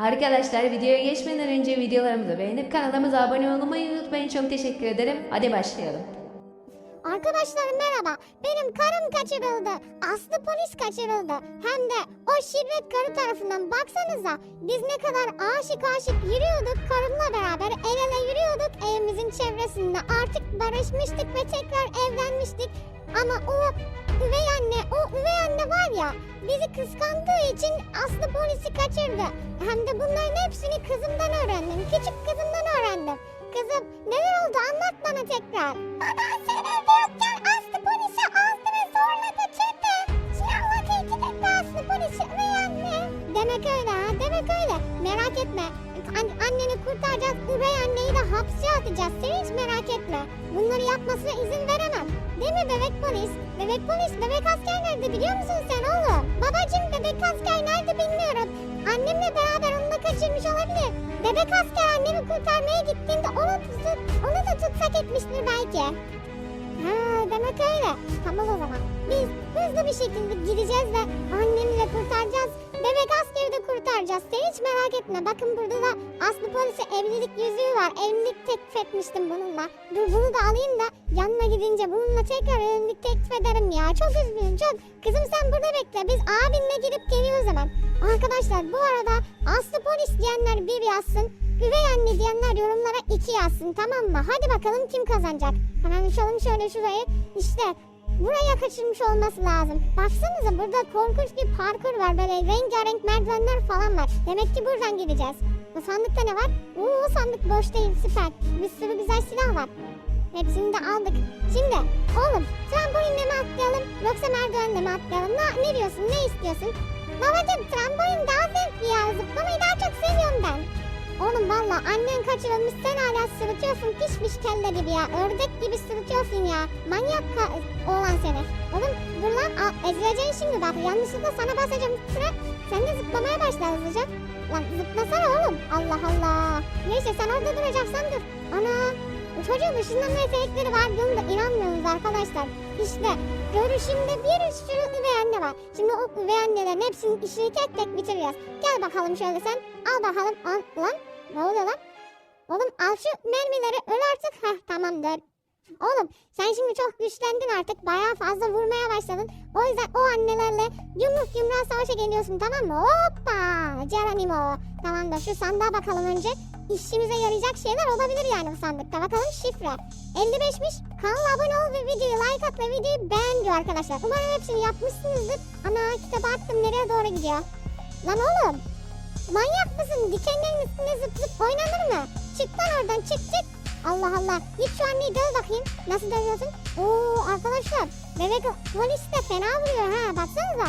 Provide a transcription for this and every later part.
Arkadaşlar videoya geçmeden önce videolarımızı beğenip kanalımıza abone olmayı unutmayın. Çok teşekkür ederim. Hadi başlayalım. Arkadaşlar merhaba. Benim karım kaçırıldı. Aslı polis kaçırıldı. Hem de o şirret karı tarafından. Baksanıza biz ne kadar aşık aşık yürüyorduk karımla beraber. El ele yürüyorduk evimizin çevresinde. Artık barışmıştık ve tekrar evlenmiştik. Ama o üvey anne, o üvey anne var ya bizi kıskandığı için Aslı polisi kaçırdı. Hem de bunların hepsini kızımdan öğrendim. Küçük kızımdan öğrendim. Kızım neler oldu anlat bana tekrar. Baba sen evde yokken Aslı polisi aldı ve zorla kaçırdı. Silahla tehdit etti Aslı polisi üvey anne. Demek öyle ha demek öyle. Merak etme. An- anneni kurtaracağız. Üvey anneyi de hapse atacağız. Sen hiç merak etme. Bunları yapmasına izin veremem. Değil mi bebek polis? Bebek polis, bebek asker nerede biliyor musun sen oğlum? Babacım bebek asker nerede bilmiyorum. Annemle beraber onu da kaçırmış olabilir. Bebek asker annemi kurtarmaya gittiğinde onu, tut, onu da tutsak etmiştir belki. Demek öyle. Tamam o zaman. Biz hızlı bir şekilde gideceğiz ve annemi de kurtaracağız. Bebek askeri de kurtaracağız. Sen hiç merak etme. Bakın burada da Aslı polise evlilik yüzüğü var. Evlilik teklif etmiştim bununla. Dur bunu da alayım da yanına gidince bununla tekrar evlilik teklif ederim ya. Çok üzgünüm çok. Kızım sen burada bekle. Biz abinle gidip geliyoruz hemen. Arkadaşlar bu arada Aslı polis diyenler bir yazsın. Üvey anne diyenler yorumlara iki yazsın tamam mı? Hadi bakalım kim kazanacak? Hemen uçalım şöyle şurayı. İşte buraya kaçırmış olması lazım. Baksanıza burada korkunç bir parkur var. Böyle rengarenk merdivenler falan var. Demek ki buradan gideceğiz. Bu sandıkta ne var? Oo sandık boş değil süper. Bir sürü güzel silah var. Hepsini de aldık. Şimdi oğlum trambolinle mi atlayalım yoksa merdivenle mi atlayalım? Ne, ne diyorsun ne istiyorsun? Babacım trambolin daha zevkli ya. Zıplamayı daha çok seviyorum ben. Oğlum valla annen kaçırılmış sen hala sırıtıyorsun pişmiş kelle gibi ya. Ördek gibi sırıtıyorsun ya. Manyak oğlan seni. Oğlum al, ezileceksin şimdi bak yanlışlıkla sana basacağım üstüne. Sen de zıplamaya başla hızlıca. Lan zıplasana oğlum. Allah Allah. Neyse sen orada duracaksan dur. Ana. Çocuğun ışınlanma yetenekleri var diyorum da inanmıyorsunuz arkadaşlar. İşte görüşümde bir sürü üvey anne var. Şimdi o üvey annelerin hepsinin işini tek tek bitireceğiz. Gel bakalım şöyle sen. Al bakalım. Al. Lan ne oluyor lan? Oğlum al şu mermileri öl artık. Heh tamamdır. Oğlum sen şimdi çok güçlendin artık. Bayağı fazla vurmaya başladın. O yüzden o annelerle yumruk yumruğa savaşa geliyorsun tamam mı? Hoppa! Geronimo. Tamam da şu sandığa bakalım önce. İşimize yarayacak şeyler olabilir yani bu sandıkta. Bakalım şifre. 55'miş. Kanala abone ol ve videoyu like at ve videoyu beğen diyor arkadaşlar. Umarım hepsini yapmışsınızdır. Ana kitabı attım nereye doğru gidiyor? Lan oğlum. Manyak mısın? Dikenlerin üstünde zıp zıp oynanır mı? Çık lan oradan çık çık. Allah Allah. Git şu anneyi döv bakayım. Nasıl dövüyorsun? Oo arkadaşlar. Bebek polis de fena vuruyor ha. Baksanıza.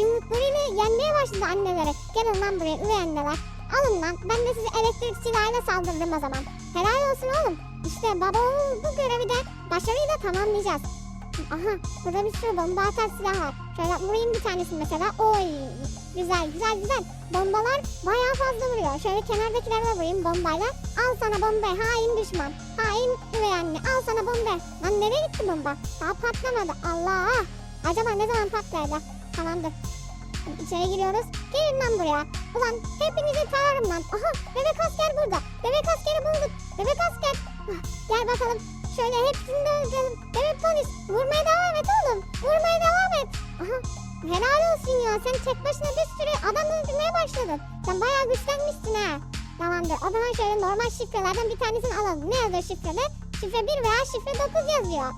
Yumruklarıyla yenmeye başladı annelere. Gelin lan buraya üvey anneler. Alın lan. Ben de sizi elektrik silahıyla saldırırım o zaman. Helal olsun oğlum. İşte babamın bu görevi de başarıyla tamamlayacağız. Aha burada bir sürü bomba atar silah var. Şöyle vurayım bir tanesini mesela. Oy güzel güzel güzel. Bombalar bayağı fazla vuruyor. Şöyle kenardakilerine vurayım bombayla. Al sana bomba hain düşman. Hain üvey anne al sana bomba. Lan nereye gitti bomba? Daha patlamadı. Allah. Acaba ne zaman patlayacak? Tamamdır. İçeri giriyoruz. Gelin lan buraya. Ulan hepinizi tararım lan. Aha bebek asker burada. Bebek askeri bulduk. Bebek asker. Ah, Gel bakalım. Şöyle hepsini de öldürelim. Bebek polis vurmaya devam et oğlum. Vurmaya devam et. Aha helal olsun ya. Sen tek başına bir sürü adam öldürmeye başladın. Sen bayağı güçlenmişsin ha. Tamamdır. O zaman şöyle normal şifrelerden bir tanesini alalım. Ne yazıyor şifrede? Şifre 1 veya şifre 9 yazıyor.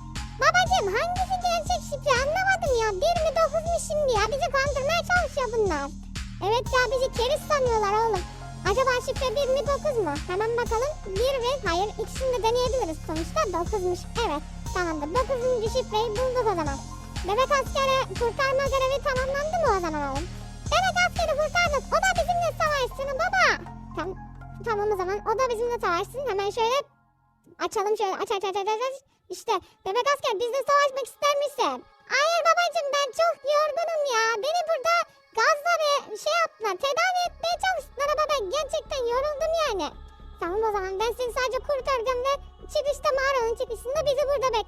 Babacım hangisi gerçek şifre anlamadım ya. 1 mi 9 mu şimdi ya? Bizi kandırmaya çalışıyor bunlar. Evet ya bizi keriz sanıyorlar oğlum. Acaba şifre 1 mi 9 mu? Hemen bakalım. 1 ve hayır ikisini de deneyebiliriz. Sonuçta 9'muş. Evet tamamdır. 9. şifreyi bulduk o zaman. Bebek askeri kurtarma görevi tamamlandı mı o zaman oğlum? Bebek askeri kurtardık. O da bizimle savaşsın baba. Tamam, tamam o zaman. O da bizimle savaşsın. Hemen şöyle açalım şöyle aç aç aç aç aç. İşte bebek asker bizle savaşmak ister misin? Hayır babacığım ben çok yorgunum ya. Beni burada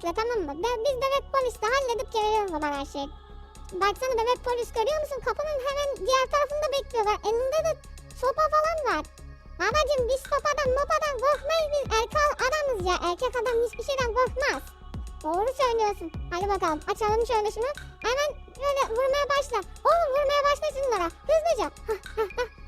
bekle tamam mı? Ben, biz bebek polisle halledip gelelim o zaman her şeyi. Baksana bebek polis görüyor musun? Kapının hemen diğer tarafında bekliyorlar. Elinde de sopa falan var. Babacım biz sopadan mopadan korkmayız biz erkek adamız ya. Erkek adam hiçbir şeyden korkmaz. Doğru söylüyorsun. Hadi bakalım açalım şöyle şunu. Hemen böyle vurmaya başla. Oğlum vurmaya başla şunlara. Hızlıca.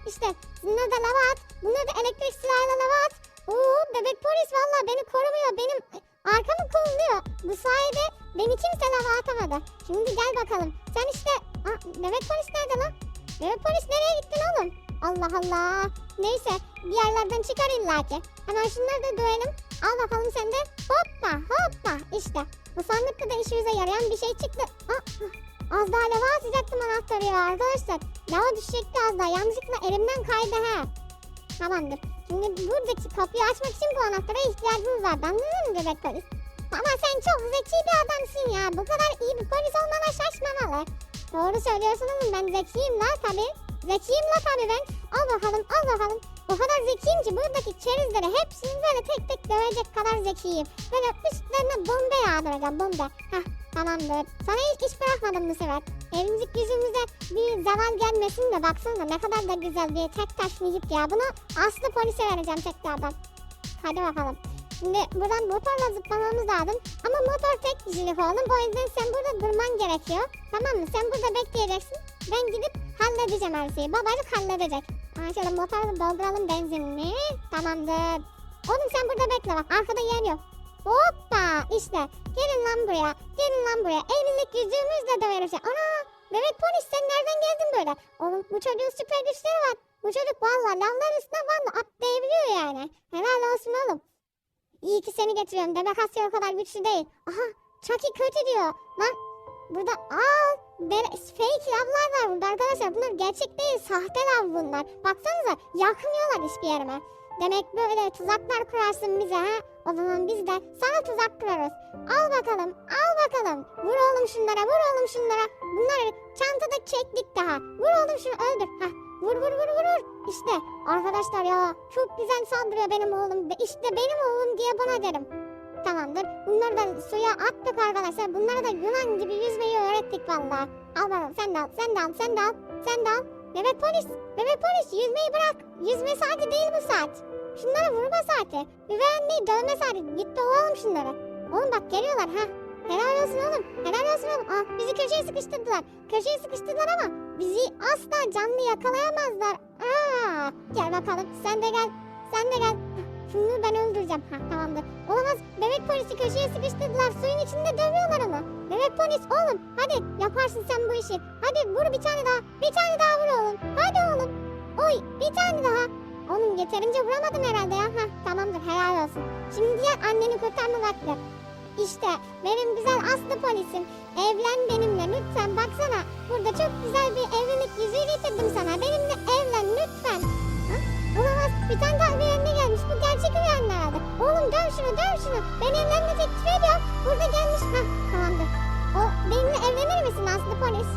İşte bunları da lava at. Bunları da elektrik silahıyla lava at. Oo bebek polis valla beni korumuyor. Benim arkamı kolluyor. Bu sayede beni kimse lava atamadı. Şimdi gel bakalım. Sen işte... Aa, bebek polis nerede lan? Bebek polis nereye gittin oğlum? Allah Allah. Neyse bir yerlerden çıkar illaki. Hemen şunları da dövelim. Al bakalım sen de. Hoppa hoppa. İşte bu sandıkta da işimize yarayan bir şey çıktı. Aa, az daha lava atacaktım anahtarı ya arkadaşlar. Lava düşecekti az daha. Yanlışlıkla elimden kaydı ha. Tamamdır. Şimdi buradaki kapıyı açmak için bu anahtara ihtiyacımız vardı. Anladın mı bebek polis? Ama sen çok zeki bir adamsın ya. Bu kadar iyi bir polis olmana şaşmamalı. Doğru söylüyorsun oğlum ben zekiyim la tabi. Zekiyim la tabi ben. Al bakalım al bakalım. O kadar zekiyim ki buradaki kerizleri hepsini böyle tek tek dövecek kadar zekiyim. Böyle üstlerine bombe yağdıracağım bombe. Heh tamamdır. Sana hiç iş bırakmadım bu sefer. Evimizin yüzümüze bir zaval gelmesin de baksana ne kadar da güzel bir tek taş müzik ya. Bunu Aslı polise vereceğim tekrardan. Hadi bakalım. Şimdi buradan motorla zıplamamız lazım. Ama motor tek kişilik oğlum. O yüzden sen burada durman gerekiyor. Tamam mı? Sen burada bekleyeceksin. Ben gidip halledeceğim her şeyi. Babacık halledecek. Ha şöyle motoru dolduralım benzinini. Tamamdır. Oğlum sen burada bekle bak. Arkada yer yok. Hoppa işte. Gelin lan buraya. Gelin lan buraya. Evlilik yüzüğümüzle döveriz. Ana bebek polis sen nereden geldin böyle? Oğlum bu çocuğun süper güçleri var. Bu çocuk valla lavlar üstüne valla atlayabiliyor yani. Helal olsun oğlum. İyi ki seni getiriyorum. Demek Asya o kadar güçlü değil. Aha Chucky kötü diyor. Lan burada bere- fake lavlar var burada arkadaşlar. Bunlar gerçek değil. Sahte lav bunlar. Baksanıza yakmıyorlar hiçbir yerime. Demek böyle tuzaklar kurarsın bize ha. O zaman biz de sana tuzak kurarız. Al bakalım, al bakalım. Vur oğlum şunlara, vur oğlum şunlara. Bunları çantada çektik daha. Vur oğlum şunu öldür. Hah, vur vur vur vur. vur. İşte arkadaşlar ya çok güzel saldırıyor benim oğlum. İşte benim oğlum diye buna derim. Tamamdır. Bunları da suya attık arkadaşlar. Bunlara da Yunan gibi yüzmeyi öğrettik vallahi. Al bakalım sen de al, sen de al, sen de al, sen de al. Bebek polis, bebek polis yüzmeyi bırak. Yüzme saati değil bu saat. Şunlara vurma saati. Üvey anneyi dövme saati. Git oğlum şunları. Oğlum bak geliyorlar ha. Helal olsun oğlum. Helal olsun oğlum. Ah bizi köşeye sıkıştırdılar. Köşeye sıkıştırdılar ama bizi asla canlı yakalayamazlar. Aa, gel bakalım. Sen de gel. Sen de gel. Şunu ben öldüreceğim. Ha tamamdır. Olamaz. Bebek polisi köşeye sıkıştırdılar. Suyun içinde dövüyorlar onu. Bebek polis oğlum. Hadi yaparsın sen bu işi. Hadi vur bir tane daha. Bir tane daha vur oğlum. Hadi oğlum. Oy bir tane daha. Oğlum yeterince vuramadım herhalde ya. Hah tamamdır helal olsun. Şimdi diğer anneni kurtarma vakti. İşte benim güzel aslı polisim. Evlen benimle lütfen baksana. Burada çok güzel bir evlilik yüzüğü getirdim sana. Benimle evlen lütfen. Olamaz. Bir tane bir önüne gelmiş. Bu gerçek uyan herhalde. Oğlum döv şunu döv şunu. Ben evlenme teklif ediyorum. Burada gelmiş. Hah tamamdır. O benimle evlenir misin aslı polis?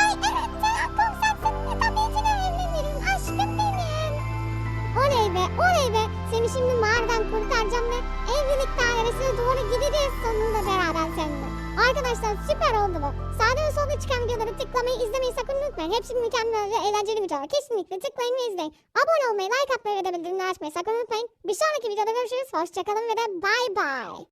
Ay evet sen komiser seninle tabii ki de evlenirim. Aşkım benim. Oley be oley be. Seni şimdi mağaradan kurtaracağım ve evlilik dairesine doğru gideceğiz sonunda beraber seninle. Arkadaşlar süper oldu bu. Sağda ve solda çıkan videoları tıklamayı izlemeyi sakın unutmayın. Hepsi mükemmel ve eğlenceli videolar. Kesinlikle tıklayın ve izleyin. Abone olmayı, like atmayı ve de bildirimleri açmayı sakın unutmayın. Bir sonraki videoda görüşürüz. Hoşçakalın ve de bay bay.